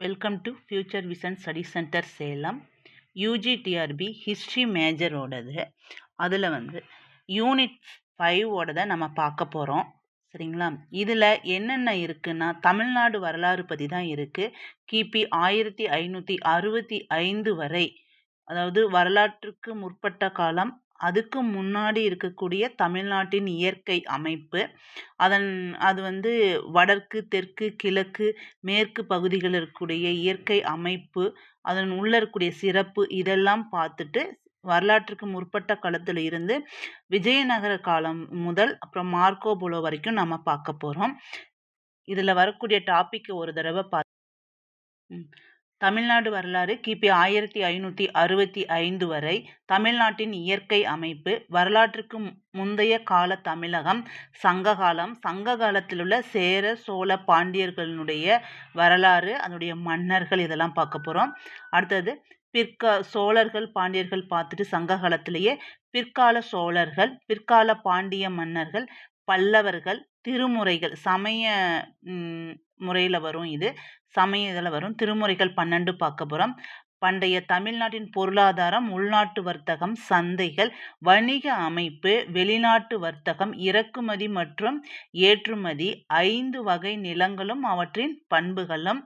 Welcome to future vision study centre Salem UG TRB history மேஜரோடது அதில் வந்து unit ஃபைவோடதை நம்ம பார்க்க போகிறோம் சரிங்களா? இதில் என்னென்ன இருக்குன்னா தமிழ்நாடு வரலாறு பற்றி தான் இருக்குது கிபி ஆயிரத்தி ஐநூற்றி அறுபத்தி ஐந்து வரை அதாவது வரலாற்றுக்கு முற்பட்ட காலம் அதுக்கு முன்னாடி இருக்கக்கூடிய தமிழ்நாட்டின் இயற்கை அமைப்பு அதன் அது வந்து வடக்கு தெற்கு கிழக்கு மேற்கு பகுதிகளில் இருக்கக்கூடிய இயற்கை அமைப்பு அதன் உள்ள இருக்கக்கூடிய சிறப்பு இதெல்லாம் பார்த்துட்டு வரலாற்றுக்கு முற்பட்ட காலத்தில் இருந்து விஜயநகர காலம் முதல் அப்புறம் மார்க்கோ போலோ வரைக்கும் நம்ம பார்க்க போகிறோம் இதில் வரக்கூடிய டாப்பிக்கு ஒரு தடவை பா ம். தமிழ்நாடு வரலாறு கிபி ஆயிரத்தி ஐநூற்றி அறுபத்தி ஐந்து வரை தமிழ்நாட்டின் இயற்கை அமைப்பு வரலாற்றுக்கு முந்தைய கால தமிழகம் சங்ககாலம் சங்க காலத்தில் உள்ள சேர சோழ பாண்டியர்களுடைய வரலாறு அதனுடைய மன்னர்கள் இதெல்லாம் பார்க்க போகிறோம் அடுத்தது பிற்கா சோழர்கள் பாண்டியர்கள் பார்த்துட்டு சங்க காலத்திலேயே பிற்கால சோழர்கள் பிற்கால பாண்டிய மன்னர்கள் பல்லவர்கள் திருமுறைகள் சமய முறையில் வரும் இது. சமய இதில் வரும். திருமுறைகள் பன்னெண்டு பார்க்க போகிறோம் பண்டைய தமிழ்நாட்டின் பொருளாதாரம் உள்நாட்டு வர்த்தகம் சந்தைகள் வணிக அமைப்பு வெளிநாட்டு வர்த்தகம் இறக்குமதி மற்றும் ஏற்றுமதி ஐந்து வகை நிலங்களும் அவற்றின் பண்புகளும்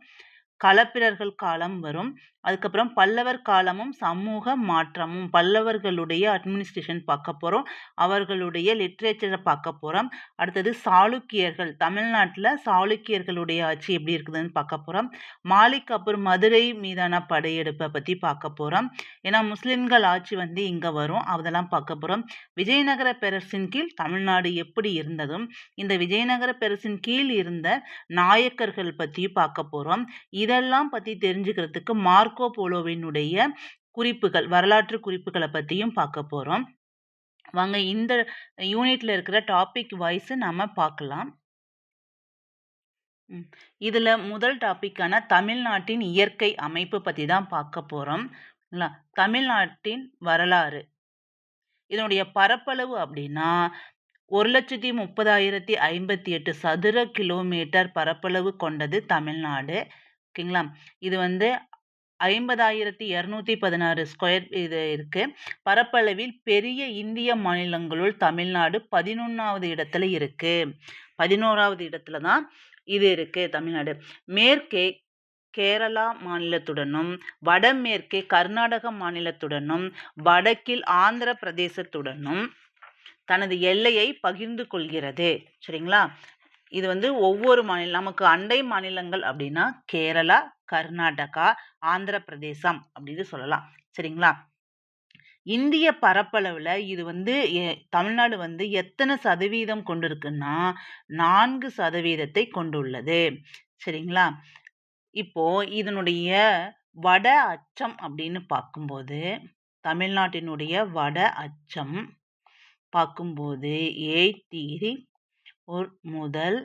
களப்பிரர்கள் காலம் வரும். அதுக்கப்புறம் பல்லவர் காலமும் சமூக மாற்றமும். பல்லவர்களுடைய அட்மினிஸ்ட்ரேஷன் பார்க்க போகிறோம் அவர்களுடைய லிட்ரேச்சரை பார்க்க போகிறோம் அடுத்தது சாளுக்கியர்கள். தமிழ்நாட்டில் சாளுக்கியர்களுடைய ஆட்சி எப்படி இருக்குதுன்னு பார்க்க போகிறோம் மாலிக் அப்புறம் மதுரை மீதான படையெடுப்பை பற்றி பார்க்க போகிறோம் ஏன்னா முஸ்லிம்கள் ஆட்சி வந்து இங்கே வரும். அதெல்லாம் பார்க்க போகிறோம் விஜயநகர பேரரசின் கீழ் தமிழ்நாடு எப்படி இருந்ததும் இந்த விஜயநகர பேரரசின் கீழ் இருந்த நாயக்கர்கள் பற்றியும் பார்க்க போகிறோம் இதெல்லாம் பற்றி தெரிஞ்சுக்கிறதுக்கு மார்க்கோ போலோவினுடைய குறிப்புகள் வரலாற்று குறிப்புகளை பற்றியும் பார்க்க போகிறோம் வாங்க இந்த யூனிட்ல இருக்கிற டாபிக் வைஸ் நம்ம பார்க்கலாம். இதில் இதுல முதல் டாபிக்கான தமிழ்நாட்டின் இயற்கை அமைப்பு பத்தி தான் பார்க்க போறோம். தமிழ்நாட்டின் வரலாறு. இதனுடைய பரப்பளவு அப்படின்னா ஒரு லட்சத்தி முப்பதாயிரத்தி ஐம்பத்தி எட்டு சதுர கிலோமீட்டர் பரப்பளவு கொண்டது தமிழ்நாடு. ஓகேங்களா? இது வந்து ஐம்பதாயிரத்தி இரநூத்தி பதினாறு ஸ்கொயர் இது இருக்கு. பரப்பளவில் பெரிய இந்திய மாநிலங்களுள் தமிழ்நாடு பதினொன்றாவது இடத்துல இருக்கு. பதினோராவது இடத்துல தான் இது இருக்கு தமிழ்நாடு. மேற்கே கேரளா மாநிலத்துடனும் வடமேற்கே கர்நாடக மாநிலத்துடனும் வடக்கில் ஆந்திர பிரதேசத்துடனும் தனது எல்லையை பகிர்ந்து கொள்கிறது. சரிங்களா? இது வந்து ஒவ்வொரு மாநிலம் நமக்கு அண்டை மாநிலங்கள் அப்படின்னா கேரளா கர்நாடகா ஆந்திர பிரதேசம் அப்படின்னு சொல்லலாம். சரிங்களா? இந்திய பரப்பளவில் இது வந்து தமிழ்நாடு வந்து எத்தனை சதவீதம் கொண்டிருக்குன்னா நான்கு சதவீதத்தை கொண்டுள்ளது. சரிங்களா? இப்போ இதனுடைய வட அச்சம் அப்படின்னு பார்க்கும்போது தமிழ்நாட்டினுடைய வட அச்சம் பார்க்கும்போது எயிட் டிகிரி முதல்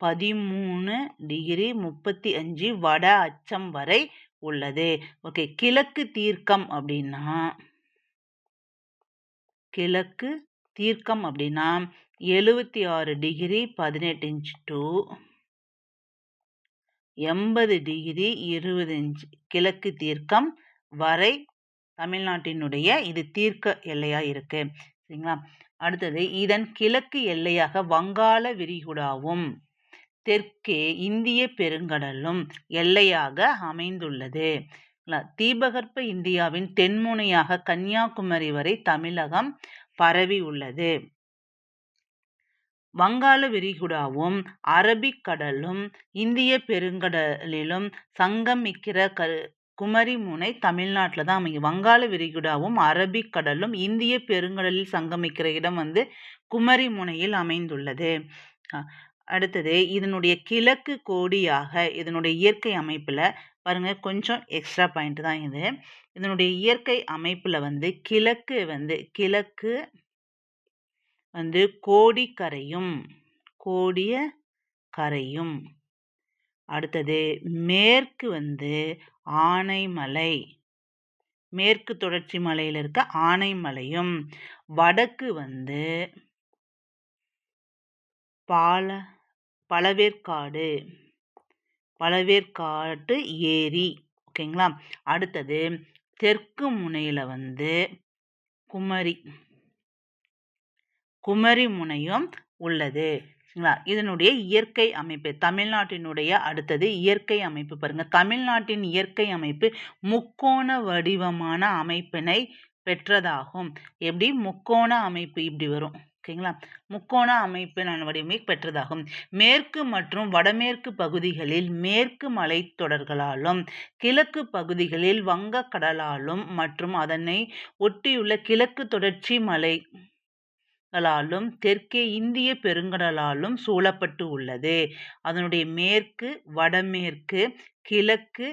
பதிமூணு டிகிரி முப்பத்தி அஞ்சு வட அச்சம் வரை உள்ளது. ஓகே கிழக்கு தீர்க்கம் அப்படின்னா கிழக்கு தீர்க்கம் அப்படின்னா எழுபத்தி ஆறு டிகிரி பதினெட்டு இன்ச் டு எண்பது டிகிரி இருபது இன்ச் கிழக்கு தீர்க்கம் வரை தமிழ்நாட்டினுடைய இது தீர்க்க எல்லையா இருக்குது சரிங்களா? அடுத்தது இதன் கிழக்கு எல்லையாக வங்காள விரிகுடாவும் தெற்கே இந்திய பெருங்கடலும் எல்லையாக அமைந்துள்ளது. தீபகற்ப இந்தியாவின் தென்முனையாக கன்னியாகுமரி வரை தமிழகம் பரவி உள்ளது வங்காள விரிகுடாவும் அரபிக் கடலும் இந்திய பெருங்கடலிலும் சங்கமிக்கிற க குமரி முனை தமிழ்நாட்டில் தான் அமையும். வங்காள விரிகுடாவும் அரபிக் கடலும் இந்திய பெருங்கடலில் சங்கமிக்கிற இடம் வந்து குமரி முனையில் அமைந்துள்ளது. அடுத்தது இதனுடைய கிழக்கு கோடியாக இதனுடைய இயற்கை அமைப்பில் பாருங்கள் கொஞ்சம் எக்ஸ்ட்ரா பாயிண்ட் தான் இது. இதனுடைய இயற்கை அமைப்பில் வந்து கிழக்கு வந்து கிழக்கு வந்து கோடிக்கரையும் கோடிய கரையும். அடுத்தது மேற்கு வந்து ஆனைமலை. மேற்கு தொடர்ச்சி மலையில் இருக்க ஆனைமலையும் வடக்கு வந்து பால பழவேற்காடு பழவேற்காட்டு ஏரி ஓகேங்களா? அடுத்தது தெற்கு முனையில் வந்து குமரி. குமரி முனையும் உள்ளது. சரிங்களா இதனுடைய இயற்கை அமைப்பு தமிழ்நாட்டினுடைய அடுத்தது இயற்கை அமைப்பு பாருங்க. தமிழ்நாட்டின் இயற்கை அமைப்பு முக்கோண வடிவமான அமைப்பினை பெற்றதாகும். எப்படி? முக்கோண அமைப்பு இப்படி வரும். ஓகேங்களா? முக்கோண அமைப்பின் வடிவமை பெற்றதாகும். மேற்கு மற்றும் வடமேற்கு பகுதிகளில் மேற்கு மலைத்தொடர்களாலும் கிழக்கு பகுதிகளில் வங்கக்கடலாலும் மற்றும் அதனை ஒட்டியுள்ள கிழக்கு தொடர்ச்சி மலை கடலாலும் தெற்கே இந்திய பெருங்கடலாலும் சூழப்பட்டு உள்ளது. அதனுடைய மேற்கு வடமேற்கு கிழக்கு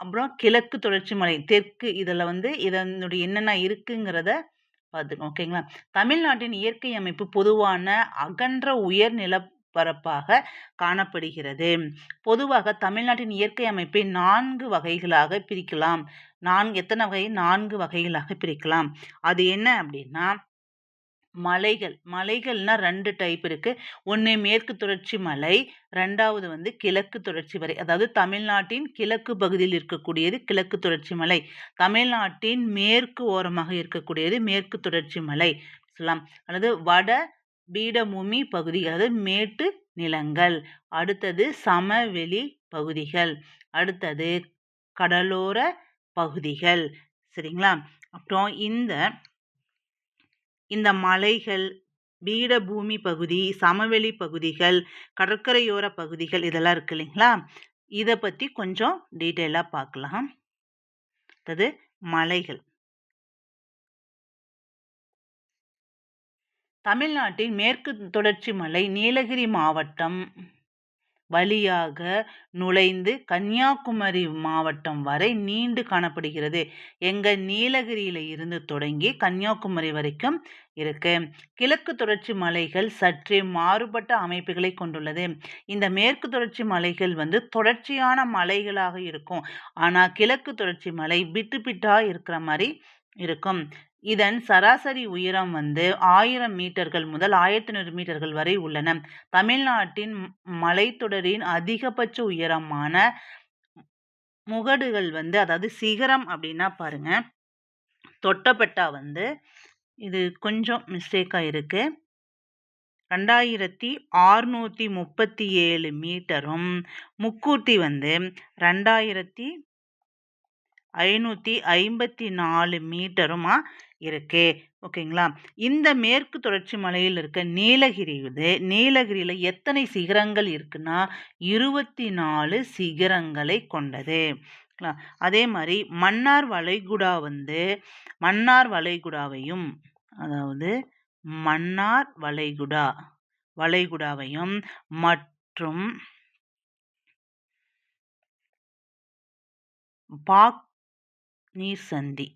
அப்புறம் கிழக்கு தொடர்ச்சி மலை தெற்கு இதில் வந்து இதனுடைய என்னென்ன இருக்குங்கிறத பார்த்துக்கணும் ஓகேங்களா? தமிழ்நாட்டின் இயற்கை அமைப்பு பொதுவான அகன்ற உயர் நிலப்பரப்பாக காணப்படுகிறது. பொதுவாக தமிழ்நாட்டின் இயற்கை அமைப்பை நான்கு வகைகளாக பிரிக்கலாம். நான்கு எத்தனை வகை? நான்கு வகைகளாக பிரிக்கலாம். அது என்ன அப்படின்னா மலைகள். மலைகள்னா ரெண்டு டைப் இருக்கு. ஒன்று மேற்கு தொடர்ச்சி மலை ரெண்டாவது வந்து கிழக்கு தொடர்ச்சி வரை அதாவது தமிழ்நாட்டின் கிழக்கு பகுதியில் இருக்கக்கூடியது கிழக்கு தொடர்ச்சி மலை. தமிழ்நாட்டின் மேற்கு ஓரமாக இருக்கக்கூடியது மேற்கு தொடர்ச்சி மலை. சொல்லலாம். அல்லது வட பீடபூமி பகுதி அதாவது மேட்டு நிலங்கள். அடுத்தது சமவெளி பகுதிகள். அடுத்தது கடலோர பகுதிகள். சரிங்களா? அப்புறம் இந்த இந்த மலைகள் பீடபூமி பகுதி சமவெளி பகுதிகள் கடற்கரையோர பகுதிகள் இதெல்லாம் இருக்கு இல்லைங்களா? இதை பற்றி கொஞ்சம் டீட்டெயிலாக பார்க்கலாம். அது மலைகள். தமிழ்நாட்டின் மேற்கு தொடர்ச்சி மலை நீலகிரி மாவட்டம் வழியாக நுழைந்து கன்னியாகுமரி மாவட்டம் வரை நீண்டு காணப்படுகிறது. எங்கள் நீலகிரியில இருந்து தொடங்கி கன்னியாகுமரி வரைக்கும் இருக்கு. கிழக்கு தொடர்ச்சி மலைகள் சற்றே மாறுபட்ட அமைப்புகளை கொண்டுள்ளது. இந்த மேற்கு தொடர்ச்சி மலைகள் வந்து தொடர்ச்சியான மலைகளாக இருக்கும். ஆனால் கிழக்கு தொடர்ச்சி மலை பிட்டு பிட்டாக இருக்கிற மாதிரி இருக்கும். இதன் சராசரி உயரம் வந்து ஆயிரம் மீட்டர்கள் முதல் ஆயிரத்தி நூறு மீட்டர்கள் வரை உள்ளன. தமிழ்நாட்டின் மலைத்தொடரின் அதிகபட்ச உயரமான முகடுகள் வந்து அதாவது சிகரம் அப்படின்னா பாருங்க தொட்டப்பட்டா வந்து இது கொஞ்சம் மிஸ்டேக்காக இருக்கு. ரெண்டாயிரத்தி ஆறுநூற்றி முப்பத்தி ஏழு மீட்டரும் முக்கூட்டி வந்து ரெண்டாயிரத்தி ஐநூற்றி ஐம்பத்தி நாலு மீட்டருமா இருக்கு. ஓகேங்களா? இந்த மேற்கு தொடர்ச்சி மலையில் இருக்க நீலகிரி இது நீலகிரியில் எத்தனை சிகரங்கள் இருக்குன்னா இருபத்தி நாலு சிகரங்களை கொண்டது. அதே மாதிரி மன்னார் வளைகுடா வந்து மன்னார் வளைகுடாவையும் அதாவது மன்னார் வளைகுடா வளைகுடாவையும் மற்றும் பாக் நீர் சந்தி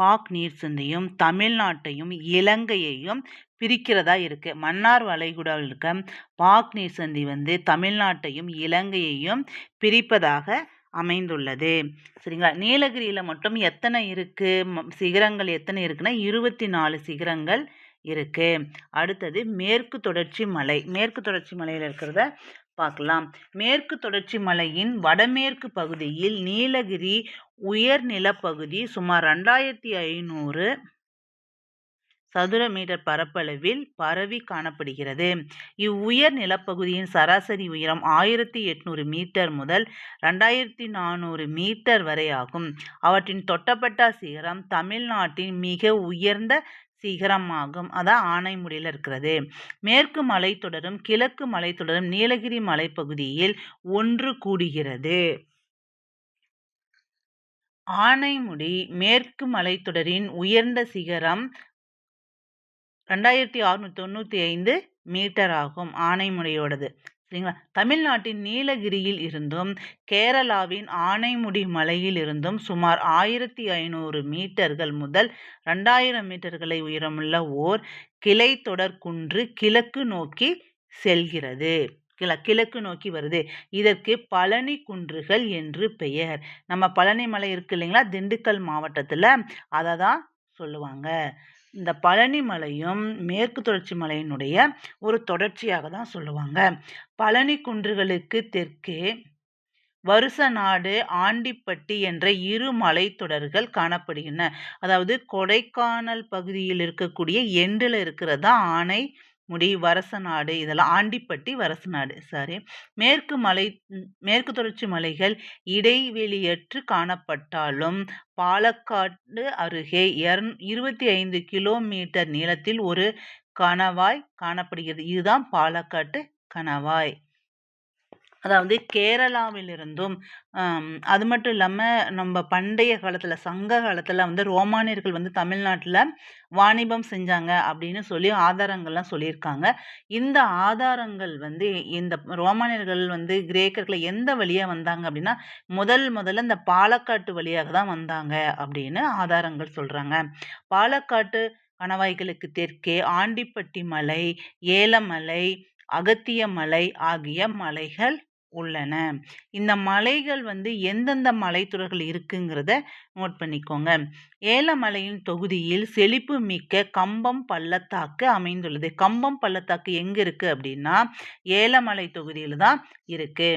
பாக் நீர் சந்தையும் தமிழ்நாட்டையும் இலங்கையையும் பிரிக்கிறதா இருக்கு. மன்னார் வளைகுடாவில் இருக்க பாக் நீர் சந்தி வந்து தமிழ்நாட்டையும் இலங்கையையும் பிரிப்பதாக அமைந்துள்ளது. சரிங்களா? நீலகிரியில் மட்டும் எத்தனை இருக்கு? சிகரங்கள் எத்தனை இருக்குன்னா இருபத்தி நாலு சிகரங்கள் இருக்கு. அடுத்தது மேற்கு தொடர்ச்சி மலை. மேற்கு தொடர்ச்சி மலையில் இருக்கிறத பார்க்கலாம் மேற்கு தொடர்ச்சி மலையின் வடமேற்கு பகுதியில் நீலகிரி உயர் நிலப்பகுதி சுமார் ரெண்டாயிரத்தி ஐநூறு சதுர மீட்டர் பரப்பளவில் பரவி காணப்படுகிறது. இவ்வுயர் நிலப்பகுதியின் சராசரி உயரம் ஆயிரத்தி எட்நூறு மீட்டர் முதல் ரெண்டாயிரத்தி நானூறு மீட்டர் வரை ஆகும். அவற்றின் தொட்டப்பட்டா சிகரம் தமிழ்நாட்டின் மிக உயர்ந்த சிகரமாகும். அதான் ஆனைமுடியில் இருக்கிறது. மேற்கு மலைத்தொடரும் கிழக்கு மலைத்தொடரும் நீலகிரி மலைப்பகுதியில் ஒன்று கூடுகிறது. ஆனைமுடி மேற்கு மலைத்தொடரின் உயர்ந்த சிகரம் ரெண்டாயிரத்தி ஆறுநூற்றி தொண்ணூற்றி ஐந்து மீட்டர் ஆகும் ஆனைமுடியோடது சரிங்களா? தமிழ்நாட்டின் நீலகிரியில் இருந்தும் கேரளாவின் ஆனைமுடி மலையில் இருந்தும் சுமார் ஆயிரத்தி ஐநூறு மீட்டர்கள் முதல் ரெண்டாயிரம் மீட்டர்களை உயரமுள்ள ஓர் கிளை தொடர் குன்று கிழக்கு நோக்கி செல்கிறது. கிழ கிழக்கு நோக்கி வருது. இதற்கு பழனி குன்றுகள் என்று பெயர். நம்ம பழனி மலை இருக்கு இல்லைங்களா? திண்டுக்கல் மாவட்டத்தில். அதை தான் சொல்லுவாங்க. இந்த பழனி மலையும் மேற்கு தொடர்ச்சி மலையினுடைய ஒரு தொடர்ச்சியாக தான் சொல்லுவாங்க. பழனி குன்றுகளுக்கு தெற்கே வருச நாடு ஆண்டிப்பட்டி என்ற இரு மலைத்தொடர்கள் காணப்படுகின்றன. அதாவது கொடைக்கானல் பகுதியில் இருக்கக்கூடிய எண்டில் இருக்கிறதா ஆனை முடி வரசநாடு இதெல்லாம் ஆண்டிப்பட்டி வரசநாடு சாரி. மேற்கு மலை மேற்கு தொடர்ச்சி மலைகள் இடைவெளியற்று காணப்பட்டாலும் பாலக்காடு அருகே எரன் இருபத்தி ஐந்து கிலோமீட்டர் நீளத்தில் ஒரு கணவாய் காணப்படுகிறது. இதுதான் பாலக்காட்டு கணவாய். அதாவது கேரளாவிலிருந்தும் அது மட்டும் இல்லாமல் நம்ம பண்டைய காலத்தில் சங்க காலத்தில் வந்து ரோமானியர்கள் வந்து தமிழ்நாட்டில் வாணிபம் செஞ்சாங்க அப்படின்னு சொல்லி ஆதாரங்கள்லாம் சொல்லியிருக்காங்க. இந்த ஆதாரங்கள் வந்து இந்த ரோமானியர்கள் வந்து கிரேக்கர்களை எந்த வழியாக வந்தாங்க அப்படின்னா முதல் முதல்ல இந்த பாலக்காட்டு வழியாக தான் வந்தாங்க அப்படின்னு ஆதாரங்கள் சொல்கிறாங்க பாலக்காட்டு கணவாய்களுக்கு தெற்கே ஆண்டிப்பட்டி மலை ஏலமலை அகத்திய மலை ஆகிய மலைகள் உள்ளன. இந்த மலைகள் வந்து எந்தெந்த மலைத்துறைகள் இருக்குங்கிறத நோட் பண்ணிக்கோங்க. ஏலமலையின் தொகுதியில் செழிப்பு மிக்க கம்பம் பள்ளத்தாக்கு அமைந்துள்ளது. கம்பம் பள்ளத்தாக்கு எங்கே இருக்குது அப்படின்னா ஏலமலை தொகுதியில் தான் இருக்கு.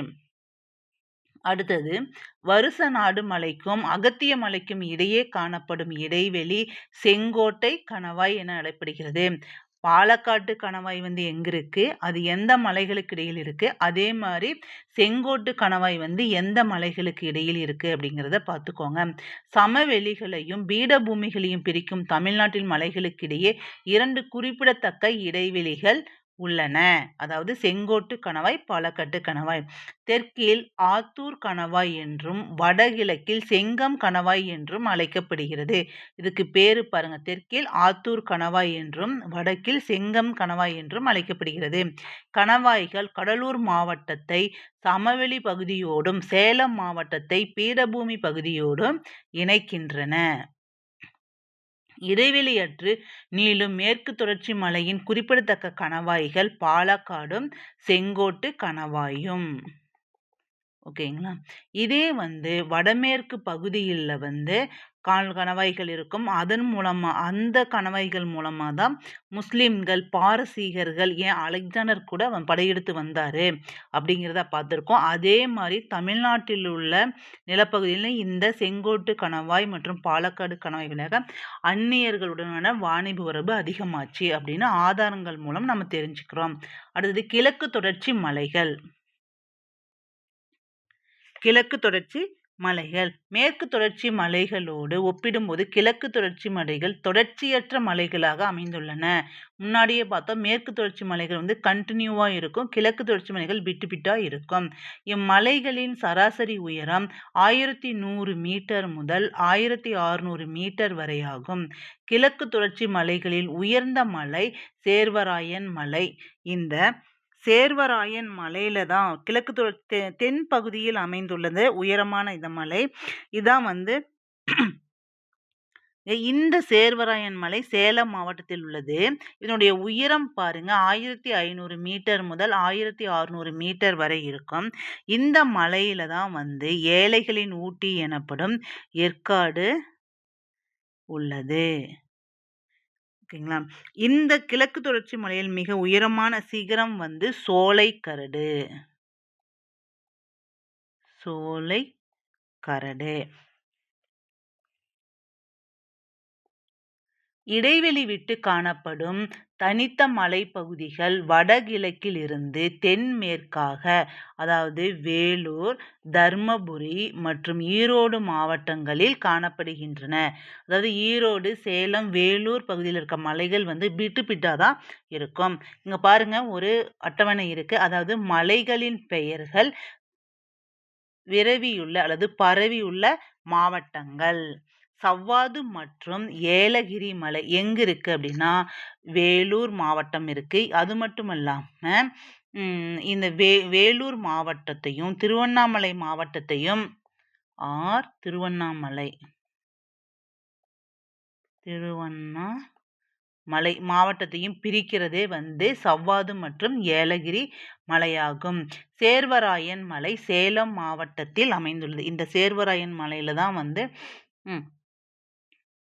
அடுத்தது வருச நாடு மலைக்கும் அகத்திய மலைக்கும் இடையே காணப்படும் இடைவெளி செங்கோட்டை கணவாய் என அழைக்கப்படுகிறது பாலக்காட்டு கணவாய் வந்து எங்கே இருக்குது அது எந்த மலைகளுக்கு இடையில் இருக்குது அதே மாதிரி செங்கோட்டு கணவாய் வந்து எந்த மலைகளுக்கு இடையில் இருக்குது அப்படிங்கிறத பார்த்துக்கோங்க. சமவெளிகளையும் பீடபூமிகளையும் பிரிக்கும் தமிழ்நாட்டின் மலைகளுக்கு இடையே இரண்டு குறிப்பிடத்தக்க இடைவெளிகள் உள்ளன. அதாவது செங்கோட்டு கணவாய் பாலக்கட்டு கணவாய். தெற்கில் ஆத்தூர் கணவாய் என்றும் வடகிழக்கில் செங்கம் கணவாய் என்றும் அழைக்கப்படுகிறது. இதுக்கு பேரு பாருங்க. தெற்கில் ஆத்தூர் கணவாய் என்றும் வடக்கில் செங்கம் கணவாய் என்றும் அழைக்கப்படுகிறது. கணவாய்கள் கடலூர் மாவட்டத்தை சமவெளி பகுதியோடும் சேலம் மாவட்டத்தை பீடபூமி பகுதியோடும் இணைக்கின்றன. இடைவெளியற்று நீளும் மேற்கு தொடர்ச்சி மலையின் குறிப்பிடத்தக்க கணவாய்கள் பாலக்காடும் செங்கோட்டு கணவாயும். ஓகேங்களா? இதே வந்து வடமேற்கு பகுதியில் வந்து கால் கணவாய்கள் இருக்கும். அதன் மூலமாக அந்த கணவாய்கள் மூலமாக தான் முஸ்லீம்கள் பாரசீகர்கள் ஏன் அலெக்சாண்டர் கூட அவன் படையெடுத்து வந்தார் அப்படிங்கிறத பார்த்துருக்கோம். அதே மாதிரி தமிழ்நாட்டில் உள்ள நிலப்பகுதியில் இந்த செங்கோட்டு கணவாய் மற்றும் பாலக்காடு கணவாய் விலக அந்நியர்களுடனான வாணிப உறவு அதிகமாச்சு அப்படின்னு ஆதாரங்கள் மூலம் நம்ம தெரிஞ்சுக்கிறோம். அடுத்தது கிழக்கு தொடர்ச்சி மலைகள். கிழக்கு தொடர்ச்சி மலைகள். மேற்கு தொடர்ச்சி மலைகளோடு ஒப்பிடும்போது கிழக்கு தொடர்ச்சி மலைகள் தொடர்ச்சியற்ற மலைகளாக அமைந்துள்ளன. முன்னாடியே பார்த்தோம் மேற்கு தொடர்ச்சி மலைகள் வந்து கண்டினியூவாக இருக்கும். கிழக்கு தொடர்ச்சி மலைகள் விட்டு விட்டாக இருக்கும். இம்மலைகளின் சராசரி உயரம் ஆயிரத்தி நூறு மீட்டர் முதல் ஆயிரத்தி அறுநூறு மீட்டர் வரையாகும் கிழக்கு தொடர்ச்சி மலைகளில் உயர்ந்த மலை சேர்வராயன் மலை. இந்த சேர்வராயன் மலையில தான் கிழக்கு தெ தென் பகுதியில் அமைந்துள்ளது உயரமான இந்த மலை. இதான் வந்து இந்த சேர்வராயன் மலை சேலம் மாவட்டத்தில் உள்ளது. இதனுடைய உயரம் பாருங்க ஆயிரத்தி ஐநூறு மீட்டர் முதல் ஆயிரத்தி அறுநூறு மீட்டர் வரை இருக்கும். இந்த மலையில தான் வந்து ஏழைகளின் ஊட்டி எனப்படும் ஏற்காடு உள்ளது. ஓகேங்களா இந்த கிழக்கு தொடர்ச்சி மலையில் மிக உயரமான சிகரம் வந்து சோலை கரடு சோலை கரடு இடைவெளி விட்டு காணப்படும் தனித்த மலைப்பகுதிகள் வடகிழக்கிலிருந்து தென்மேற்காக அதாவது வேலூர் தர்மபுரி மற்றும் ஈரோடு மாவட்டங்களில் காணப்படுகின்றன. அதாவது ஈரோடு சேலம் வேலூர் பகுதியில் இருக்க மலைகள் வந்து பிட்டு பிட்டாக தான் இருக்கும். இங்கே பாருங்க ஒரு அட்டவணை இருக்குது அதாவது மலைகளின் பெயர்கள் விரவியுள்ள அல்லது பரவியுள்ள மாவட்டங்கள். சவ்வாது மற்றும் ஏலகிரி மலை எங்கே இருக்குது அப்படின்னா வேலூர் மாவட்டம் இருக்குது அது மட்டும் இல்லாமல் இந்த வே வேலூர் மாவட்டத்தையும் திருவண்ணாமலை மாவட்டத்தையும் ஆர் திருவண்ணாமலை. திருவண்ணா மலை மாவட்டத்தையும் பிரிக்கிறதே வந்து சவ்வாது மற்றும் ஏலகிரி மலையாகும். சேர்வராயன் மலை சேலம் மாவட்டத்தில் அமைந்துள்ளது. இந்த சேர்வராயன் மலையில தான் வந்து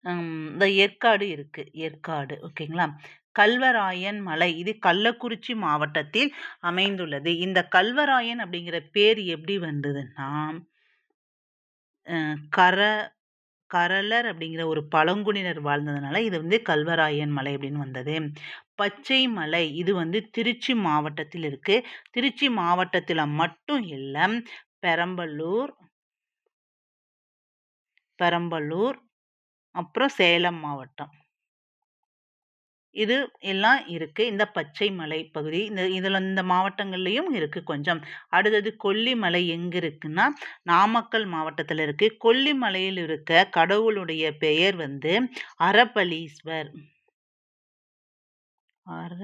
இந்த ஏற்காடு இருக்கு. ஏற்காடு. ஓகேங்களா? கல்வராயன் மலை. இது கள்ளக்குறிச்சி மாவட்டத்தில் அமைந்துள்ளது. இந்த கல்வராயன் அப்படிங்கிற பேர் எப்படி வந்ததுன்னா கர கரலர் அப்படிங்கிற ஒரு பழங்குடியினர் வாழ்ந்ததுனால இது வந்து கல்வராயன் மலை அப்படின்னு வந்தது. பச்சை மலை. இது வந்து திருச்சி மாவட்டத்தில் இருக்கு. திருச்சி மாவட்டத்தில் மட்டும் இல்லை பெரம்பலூர் பெரம்பலூர் அப்புறம் சேலம் மாவட்டம். இது எல்லாம் இருக்கு. இந்த பச்சை மலை பகுதி இந்த இதில் இந்த மாவட்டங்கள்லையும் இருக்கு கொஞ்சம். அடுத்தது கொல்லிமலை எங்க இருக்குன்னா நாமக்கல் மாவட்டத்தில் இருக்கு. கொல்லிமலையில் இருக்க கடவுளுடைய பெயர் வந்து அறப்பலீஸ்வர் அற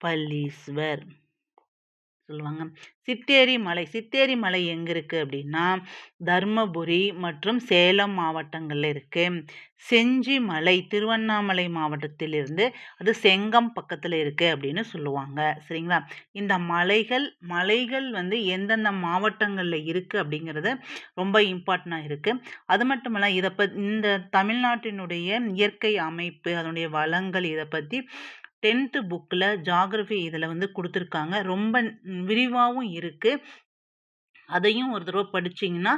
பல்லீஸ்வர் சொல்லுவாங்க. சித்தேரி மலை சித்தேரி மலை எங்கே இருக்குது அப்படின்னா தர்மபுரி மற்றும் சேலம் மாவட்டங்களில் இருக்குது செஞ்சி மலை திருவண்ணாமலை மாவட்டத்திலிருந்து அது செங்கம் பக்கத்தில் இருக்குது அப்படின்னு சொல்லுவாங்க. சரிங்களா? இந்த மலைகள் மலைகள் வந்து எந்தெந்த மாவட்டங்களில் இருக்குது அப்படிங்கிறது ரொம்ப இம்பார்ட்டண்ட்டாக இருக்குது அது மட்டும் இல்லை இதை ப இந்த தமிழ்நாட்டினுடைய இயற்கை அமைப்பு அதனுடைய வளங்கள் இதை பற்றி டென்த்து புக்கில் ஜாகிரஃபி இதில் வந்து கொடுத்துருக்காங்க. ரொம்ப விரிவாகவும் இருக்குது அதையும் ஒரு தடவை படிச்சிங்கன்னா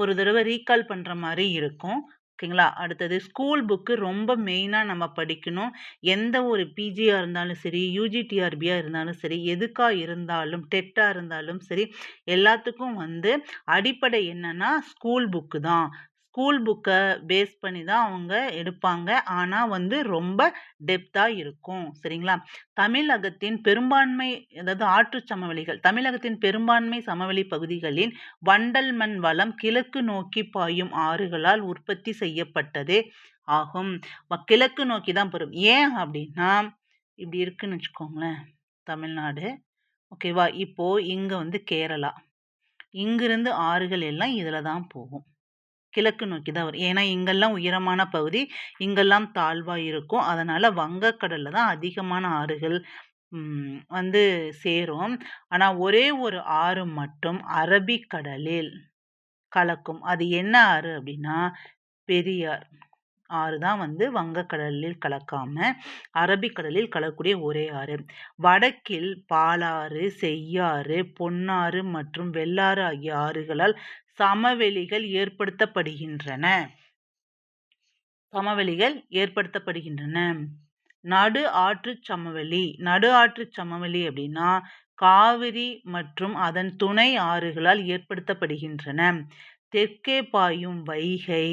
ஒரு தடவை ரீகால் பண்ணுற மாதிரி இருக்கும். ஓகேங்களா? அடுத்தது ஸ்கூல் புக்கு ரொம்ப மெயினாக நம்ம படிக்கணும். எந்த ஒரு பிஜியாக இருந்தாலும் சரி யூஜிடிஆர்பியாக இருந்தாலும் சரி எதுக்காக இருந்தாலும் டெட்டாக இருந்தாலும் சரி எல்லாத்துக்கும் வந்து அடிப்படை என்னென்னா ஸ்கூல் புக்கு தான். ஸ்கூல் புக்கை பேஸ் பண்ணி தான் அவங்க எடுப்பாங்க. ஆனால் வந்து ரொம்ப டெப்த்தாக இருக்கும். சரிங்களா? தமிழகத்தின் பெரும்பான்மை அதாவது ஆற்று சமவெளிகள் தமிழகத்தின் பெரும்பான்மை சமவெளி பகுதிகளின் வண்டல் மண் வளம் கிழக்கு நோக்கி பாயும் ஆறுகளால் உற்பத்தி செய்யப்பட்டதே ஆகும். கிழக்கு நோக்கி தான் பெறும் ஏன் அப்படின்னா இப்படி இருக்குன்னு வச்சுக்கோங்களேன் தமிழ்நாடு. ஓகேவா? இப்போது இங்கே வந்து கேரளா. இங்கிருந்து ஆறுகள் எல்லாம் இதில் தான் போகும். கிழக்கு நோக்கி தான் வரும். ஏன்னா இங்கெல்லாம் உயரமான பகுதி இங்கெல்லாம் தாழ்வாக இருக்கும். அதனால் வங்கக்கடலில் தான் அதிகமான ஆறுகள் வந்து சேரும். ஆனால் ஒரே ஒரு ஆறு மட்டும் அரபிக்கடலில் கலக்கும். அது என்ன ஆறு அப்படின்னா பெரியார் ஆறு தான் வந்து வங்கக்கடலில் கலக்காம அரபிக்கடலில் கலக்கூடிய ஒரே ஆறு. வடக்கில் பாலாறு செய்யாறு பொன்னாறு மற்றும் வெள்ளாறு ஆகிய ஆறுகளால் சமவெளிகள் ஏற்படுத்தப்படுகின்றன. சமவெளிகள் ஏற்படுத்தப்படுகின்றன. நடு ஆற்று சமவெளி. நடு ஆற்று சமவெளி அப்படின்னா காவிரி மற்றும் அதன் துணை ஆறுகளால் ஏற்படுத்தப்படுகின்றன. தெற்கே பாயும் வைகை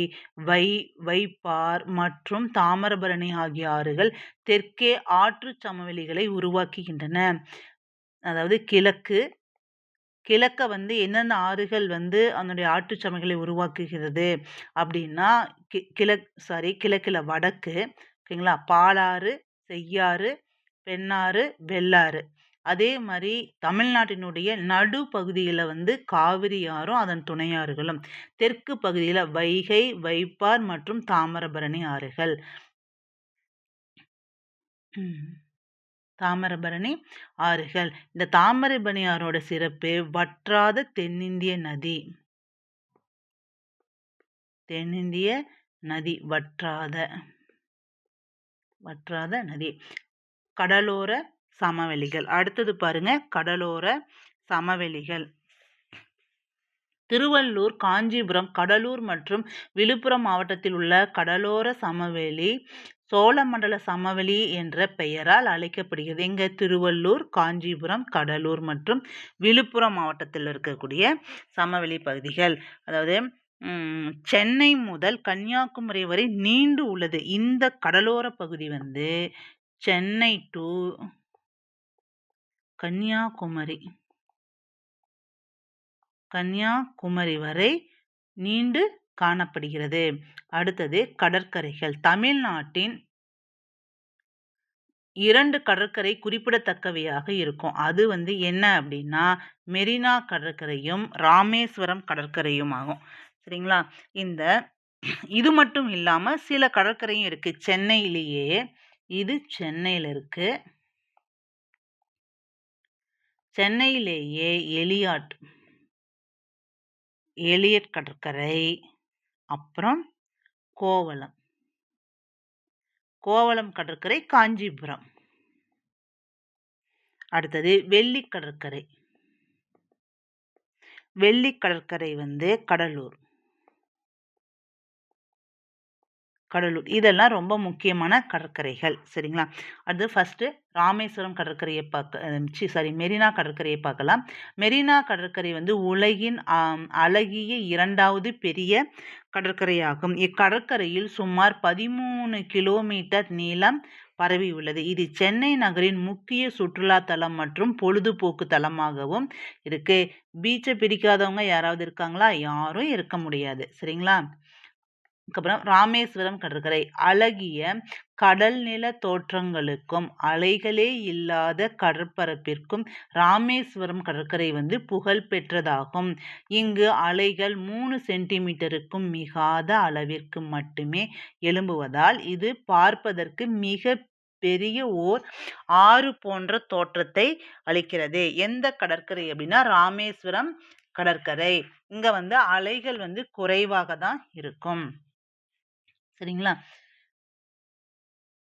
வை வைப்பார் மற்றும் தாமிரபரணி ஆகிய ஆறுகள் தெற்கே ஆற்று சமவெளிகளை உருவாக்குகின்றன. அதாவது கிழக்கு கிழக்க வந்து என்னென்ன ஆறுகள் வந்து அதனுடைய ஆற்றுச்சமைகளை உருவாக்குகிறது அப்படின்னா கி கிழக் சாரி கிழக்கில் வடக்கு ஓகேங்களா? பாலாறு செய்யாறு பெண்ணாறு வெள்ளாறு. அதே மாதிரி தமிழ்நாட்டினுடைய நடு பகுதியில் வந்து காவிரி ஆறும் அதன் துணையாறுகளும். தெற்கு பகுதியில் வைகை வைப்பார் மற்றும் தாமிரபரணி ஆறுகள். தாமிரபரணி ஆறுகள். இந்த தாமிரபரணி ஆறோட சிறப்பு வற்றாத தென்னிந்திய நதி. தென்னிந்திய நதி வற்றாத வற்றாத நதி. கடலோர சமவெளிகள். அடுத்தது பாருங்க கடலோர சமவெளிகள். திருவள்ளூர் காஞ்சிபுரம் கடலூர் மற்றும் விழுப்புரம் மாவட்டத்தில் உள்ள கடலோர சமவெளி சோழமண்டல சமவெளி என்ற பெயரால் அழைக்கப்படுகிறது. எங்க திருவள்ளூர் காஞ்சிபுரம் கடலூர் மற்றும் விழுப்புரம் மாவட்டத்தில் இருக்கக்கூடிய சமவெளி பகுதிகள். அதாவது சென்னை முதல் கன்னியாகுமரி வரை நீண்டு உள்ளது. இந்த கடலோர பகுதி வந்து சென்னை டு கன்னியாகுமரி. கன்னியாகுமரி வரை நீண்டு காணப்படுகிறது. அடுத்தது கடற்கரைகள். தமிழ்நாட்டின் இரண்டு கடற்கரை குறிப்பிடத்தக்கவையாக இருக்கும். அது வந்து என்ன அப்படின்னா மெரினா கடற்கரையும் ராமேஸ்வரம் கடற்கரையும் ஆகும் சரிங்களா? இந்த இது மட்டும் இல்லாமல் சில கடற்கரையும் இருக்குது சென்னையிலேயே இது சென்னையில் இருக்குது சென்னையிலேயே எலியாட் எலியட் கடற்கரை அப்புறம் கோவளம். கோவளம் கடற்கரை காஞ்சிபுரம். அடுத்தது வெள்ளி கடற்கரை. வெள்ளி கடற்கரை வந்து கடலூர். கடலூர். இதெல்லாம் ரொம்ப முக்கியமான கடற்கரைகள். சரிங்களா? அது ஃபஸ்ட்டு ராமேஸ்வரம் கடற்கரையை பார்க்க சாரி மெரினா கடற்கரையை பார்க்கலாம். மெரினா கடற்கரை வந்து உலகின் அழகிய இரண்டாவது பெரிய கடற்கரையாகும். இக்கடற்கரையில் சுமார் பதிமூணு கிலோமீட்டர் நீளம் பரவி உள்ளது. இது சென்னை நகரின் முக்கிய சுற்றுலா தலம் மற்றும் பொழுதுபோக்கு தலமாகவும் இருக்கு. பீச்சை பிடிக்காதவங்க யாராவது இருக்காங்களா? யாரும் இருக்க முடியாது. சரிங்களா? அதுக்கப்புறம் ராமேஸ்வரம் கடற்கரை. அழகிய கடல் நில தோற்றங்களுக்கும் அலைகளே இல்லாத கடற்பரப்பிற்கும் ராமேஸ்வரம் கடற்கரை வந்து புகழ் பெற்றதாகும். இங்கு அலைகள் மூணு சென்டிமீட்டருக்கும் மிகாத அளவிற்கு மட்டுமே எழும்புவதால் இது பார்ப்பதற்கு மிக பெரிய ஓர் ஆறு போன்ற தோற்றத்தை அளிக்கிறது. எந்த கடற்கரை அப்படின்னா ராமேஸ்வரம் கடற்கரை. இங்க வந்து அலைகள் வந்து குறைவாக தான் இருக்கும். சரிங்களா?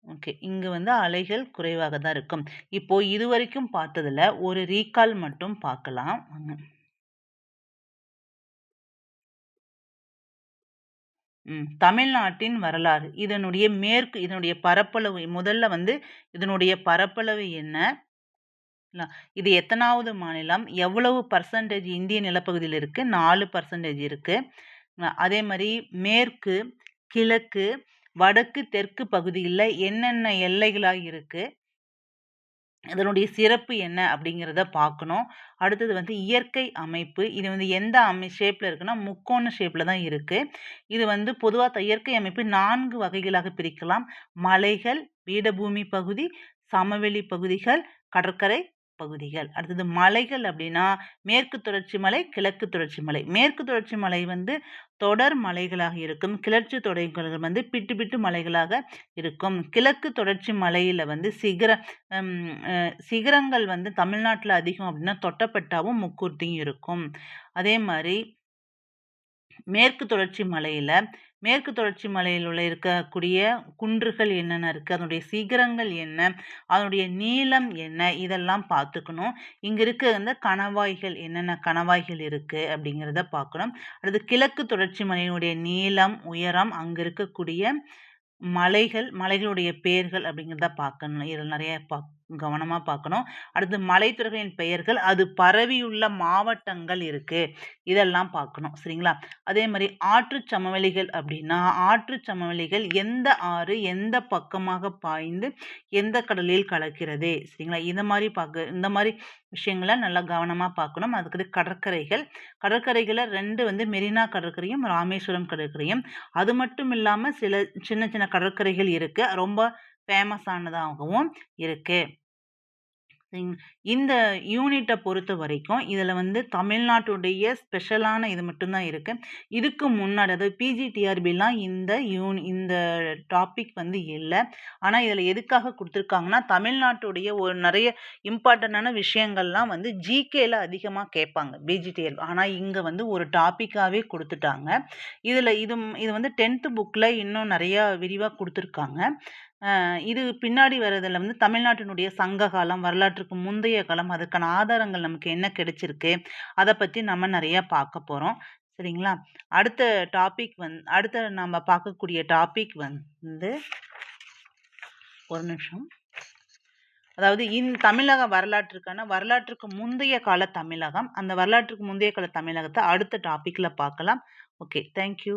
ஓகே. இங்க வந்து அலைகள் குறைவாக தான் இருக்கும். இப்போ இதுவரைக்கும் பார்த்ததுல ஒரு ரீகால் மட்டும் பார்க்கலாம். தமிழ்நாட்டின் வரலாறு. இதனுடைய மேற்கு இதனுடைய பரப்பளவு முதல்ல வந்து இதனுடைய பரப்பளவு என்ன? இது எத்தனாவது மாநிலம்? எவ்வளவு பர்சன்டேஜ் இந்திய நிலப்பகுதியில் இருக்கு? நாலு பர்சன்டேஜ் இருக்கு. அதே மாதிரி மேற்கு கிழக்கு வடக்கு தெற்கு பகுதியில் என்னென்ன எல்லைகளாக இருக்குது அதனுடைய சிறப்பு என்ன அப்படிங்கிறத பார்க்கணும். அடுத்தது வந்து இயற்கை அமைப்பு. இது வந்து எந்த அமை ஷேப்பில் இருக்குன்னா முக்கோண ஷேப்பில் தான் இருக்குது இது வந்து பொதுவாக இயற்கை அமைப்பு நான்கு வகைகளாக பிரிக்கலாம். மலைகள் பீடபூமி பகுதி சமவெளி பகுதிகள் கடற்கரை பகுதிகள். அடுத்தது மலைகள் அப்படின்னா மேற்கு தொடர்ச்சி மலை கிழக்கு தொடர்ச்சி மலை. மேற்கு தொடர்ச்சி மலை வந்து தொடர் மலைகளாக இருக்கும். கிளர்ச்சி தொடர்கள் வந்து பிட்டு பிட்டு மலைகளாக இருக்கும். கிழக்கு தொடர்ச்சி மலையில் வந்து சிகர சிகரங்கள் வந்து தமிழ்நாட்டில் அதிகம் அப்படின்னா தொட்டப்பட்டாவும் முக்கூர்த்தியும் இருக்கும். அதே மாதிரி மேற்கு தொடர்ச்சி மலையில் மேற்கு தொடர்ச்சி மலையில் உள்ள இருக்கக்கூடிய குன்றுகள் என்னென்ன இருக்குது அதனுடைய சிகரங்கள் என்ன? அதனுடைய நீளம் என்ன? இதெல்லாம் பார்த்துக்கணும். இங்கே இருக்க வந்து கணவாய்கள் என்னென்ன கணவாய்கள் இருக்குது அப்படிங்கிறத பார்க்கணும். அடுத்து கிழக்கு தொடர்ச்சி மலையினுடைய நீளம் உயரம் அங்கே இருக்கக்கூடிய மலைகள் மலைகளுடைய பெயர்கள் அப்படிங்கிறத பார்க்கணும். இதில் நிறைய பா கவனமாக பார்க்கணும். அடுத்து மலைத்துறைகளின் பெயர்கள் அது பரவியுள்ள மாவட்டங்கள் இருக்குது இதெல்லாம் பார்க்கணும் சரிங்களா? அதே மாதிரி ஆற்று சமவெளிகள் அப்படின்னா ஆற்று சமவெளிகள் எந்த ஆறு எந்த பக்கமாக பாய்ந்து எந்த கடலில் கலக்கிறது சரிங்களா? இந்த மாதிரி பார்க்க இந்த மாதிரி விஷயங்களை நல்லா கவனமாக பார்க்கணும். அதுக்கு கடற்கரைகள். கடற்கரைகளை ரெண்டு வந்து மெரினா கடற்கரையும் ராமேஸ்வரம் கடற்கரையும். அது மட்டும் இல்லாமல் சில சின்ன சின்ன கடற்கரைகள் இருக்குது ரொம்ப ஃபேமஸானதாகவும் இருக்குது இந்த யூனிட்டை பொறுத்த வரைக்கும் இதில் வந்து தமிழ்நாட்டுடைய ஸ்பெஷலான இது மட்டும்தான் இருக்குது இதுக்கு முன்னாடி அதாவது பிஜிடிஆர்பிலாம் இந்த யூன் இந்த டாபிக் வந்து இல்லை. ஆனால் இதில் எதுக்காக கொடுத்துருக்காங்கன்னா தமிழ்நாட்டுடைய ஒரு நிறைய இம்பார்ட்டண்ட்டான விஷயங்கள்லாம் வந்து ஜிகேல அதிகமாக கேட்பாங்க பிஜிடிஆர் ஆனால் இங்கே வந்து ஒரு டாப்பிக்காகவே கொடுத்துட்டாங்க. இதில் இது இது வந்து டென்த்து புக்கில் இன்னும் நிறையா விரிவாக கொடுத்துருக்காங்க. இது பின்னாடி வர்றதில் வந்து தமிழ்நாட்டினுடைய சங்க காலம் வரலாற்றுக்கு முந்தைய காலம் அதுக்கான ஆதாரங்கள் நமக்கு என்ன கிடைச்சிருக்கு அதை பற்றி நம்ம நிறையா பார்க்க போகிறோம் சரிங்களா? அடுத்த டாபிக் வந் அடுத்த நம்ம பார்க்கக்கூடிய டாபிக் வந்து ஒரு நிமிஷம். அதாவது இந் தமிழக வரலாற்றுக்கான வரலாற்றுக்கு முந்தைய கால தமிழகம் அந்த வரலாற்றுக்கு முந்தைய கால தமிழகத்தை அடுத்த டாப்பிக்கில் பார்க்கலாம். Okay thank you